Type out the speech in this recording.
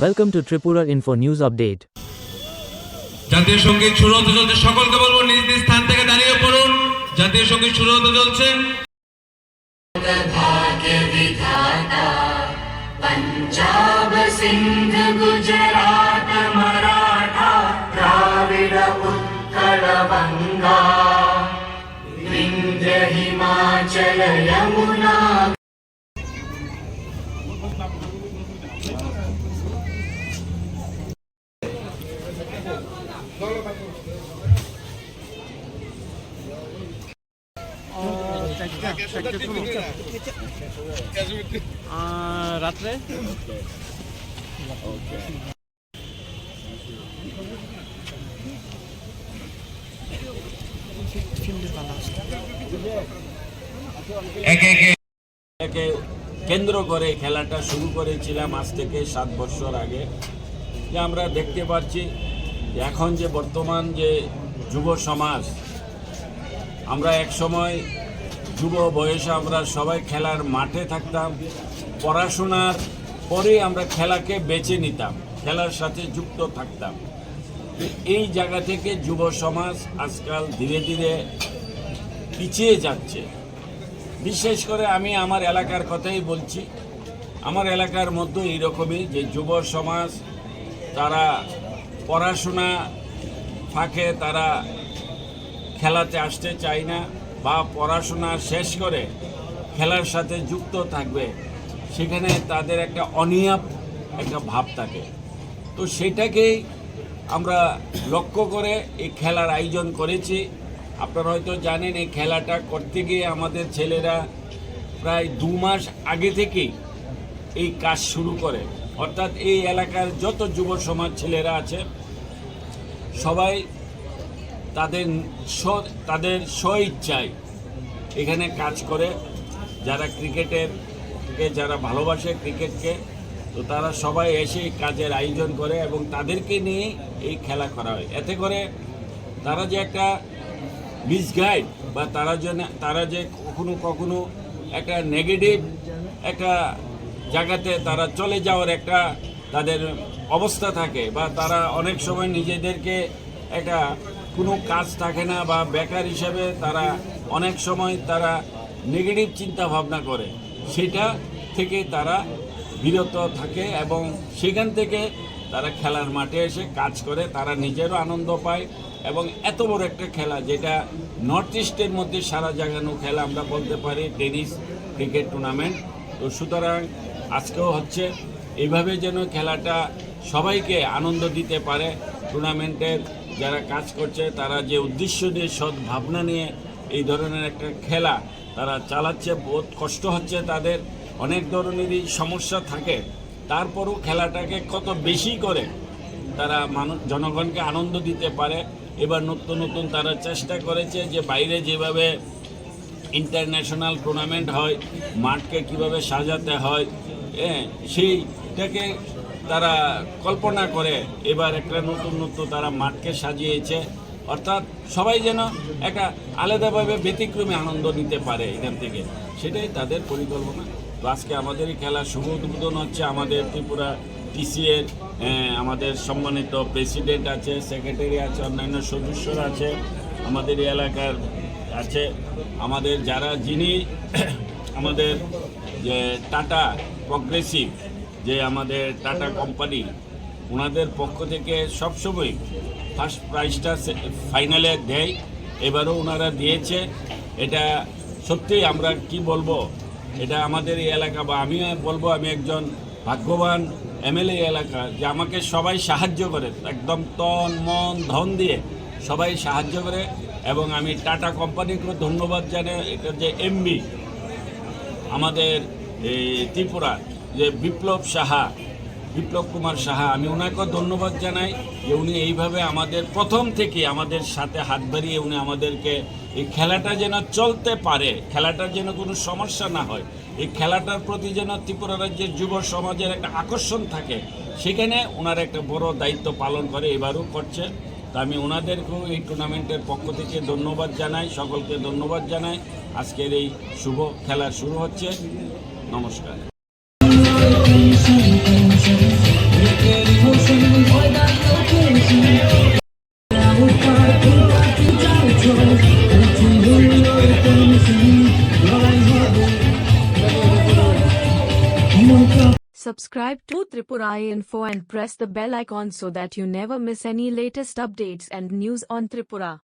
Welcome to Tripura Info News Update. জাতীয় সঙ্গীত শুরু হতে চলছে সকলকে বলবো নিজ নিজ স্থান থেকে দাঁড়িয়ে পড়ুন জাতীয় সঙ্গীত শুরু হতে চলছে पञ्जाब सिन्ध गुजरात मराठा द्राविड उत्कल बङ्गा विन्ध्य हिमाचल यमुना রাত্রে? একে কেন্দ্র করে খেলাটা শুরু করেছিলাম আজ থেকে সাত বছর আগে। যে আমরা দেখতে পাচ্ছি এখন যে বর্তমান যে যুব সমাজ, আমরা এক সময় যুব বয়সে আমরা সবাই খেলার মাঠে থাকতাম, পড়াশোনার পরে আমরা খেলাকে বেছে নিতাম, খেলার সাথে যুক্ত থাকতাম। এই জায়গা থেকে যুব সমাজ আজকাল ধীরে ধীরে পিছিয়ে যাচ্ছে। বিশেষ করে আমি আমার এলাকার কথাই বলছি, আমার এলাকার মধ্যে এইরকমই যে যুব সমাজ, তারা পড়াশোনা ফাঁকে তারা খেলাতে আসতে চায় না বা পড়াশোনা শেষ করে খেলার সাথে যুক্ত থাকবে, সেখানে তাদের একটা অনিয়াপ একটা ভাব থাকে। তো সেটাকেই আমরা লক্ষ্য করে এই খেলার আয়োজন করেছি। আপনারা হয়তো জানেন এই খেলাটা করতে গিয়ে আমাদের ছেলেরা প্রায় দু মাস আগে থেকেই এই কাজ শুরু করে। অর্থাৎ এই এলাকার যত যুব সমাজ ছেলেরা আছে, সবাই তাদের স্ব- তাদের স্ব ইচ্ছায় এখানে কাজ করে। যারা ক্রিকেটের কে যারা ভালোবাসে ক্রিকেটকে, তো তারা সবাই এসে কাজের আয়োজন করে এবং তাদেরকে নিয়ে এই খেলা করা হয়। এতে করে তারা যে একটা মিসগাইড বা তারা যে তারা যে কখনো কখনো একটা নেগেটিভ একটা জায়গাতে তারা চলে যাওয়ার একটা তাদের অবস্থা থাকে বা তারা অনেক সময় নিজেদেরকে একটা কোনো কাজ থাকে না বা বেকার হিসাবে তারা অনেক সময় তারা নেগেটিভ চিন্তা ভাবনা করে। সেটা থেকে তারা বিরত থাকে এবং সেখান থেকে তারা খেলার মাঠে এসে কাজ করে, তারা নিজেরও আনন্দ পায় এবং এত বড় একটা খেলা যেটা নর্থ ইস্টের মধ্যে সারা জাগানো খেলা আমরা বলতে পারি টেনিস ক্রিকেট টুর্নামেন্ট তো সুতরাং আজকেও হচ্ছে এইভাবে যেন খেলাটা সবাইকে আনন্দ দিতে পারে। টুর্নামেন্টের যারা কাজ করছে, তারা যে উদ্দেশ্য নিয়ে, সৎ ভাবনা নিয়ে এই ধরনের একটা খেলা তারা চালাচ্ছে, বহুত কষ্ট হচ্ছে তাদের। অনেক ধরনেরই সমস্যা থাকে। তারপরও খেলাটাকে কত বেশি করে তারা মানুষ জনগণকে আনন্দ দিতে পারে। এবার নতুন নতুন তারা চেষ্টা করেছে যে বাইরে যেভাবে ইন্টারন্যাশনাল টুর্নামেন্ট হয়, মাঠকে কীভাবে সাজাতে হয় হ্যাঁ সেইটাকে তারা কল্পনা করে এবার একটা নতুন নতুন তারা মাঠকে সাজিয়েছে। অর্থাৎ সবাই যেন একটা আলাদাভাবে ব্যতিক্রমে আনন্দ নিতে পারে এখান থেকে। সেটাই তাদের পরিকল্পনা। তো আজকে আমাদের এই খেলা শুভ উদ্বোধন হচ্ছে। আমাদের ত্রিপুরা টিসিএর আমাদের সম্মানিত প্রেসিডেন্ট আছে, সেক্রেটারি আছে, অন্যান্য সদস্যরা আছে, আমাদের এলাকার আছে। আমাদের যারা যিনি, আমাদের যে টাটা প্রগ্রেসিভ যে আমাদের টাটা কোম্পানি ওনাদের পক্ষ থেকে সবসময় ফার্স্ট প্রাইজটা ফাইনালে দেয়। এবারও ওনারা দিয়েছে। এটা সত্যিই আমরা কি বলব? এটা আমাদের এই এলাকা বা আমি বলব, আমি একজন ভাগ্যবান এমএলএ এলাকা, যে আমাকে সবাই সাহায্য করে, একদম তন, মন, ধন দিয়ে সবাই সাহায্য করে। এবং আমি টাটা কোম্পানিকেও ধন্যবাদ জানাই, এটা যে এমবি আমাদের ত্রিপুরা, যে বিপ্লব সাহা, বিপ্লব কুমার সাহা, আমি ওনাকেও ধন্যবাদ জানাই যে উনি এইভাবে আমাদের প্রথম থেকে আমাদের সাথে হাত বাড়িয়ে উনি আমাদেরকে এই খেলাটা যেন চলতে পারে, খেলাটার যেন কোনো সমস্যা না হয়, এই খেলাটার প্রতি যেন ত্রিপুরা রাজ্যের যুব সমাজের একটা আকর্ষণ থাকে, সেখানে ওনার একটা বড় দায়িত্ব পালন করে, এবারও করছে। তা আমি ওনাদেরকেও এই টুর্নামেন্টের পক্ষ থেকে ধন্যবাদ জানাই, সকলকে ধন্যবাদ জানাই। আজকের এই শুভ খেলা শুরু হচ্ছে। নমস্কার Subscribe to Tripura Info and press the bell icon so that you never miss any latest updates and news on Tripura.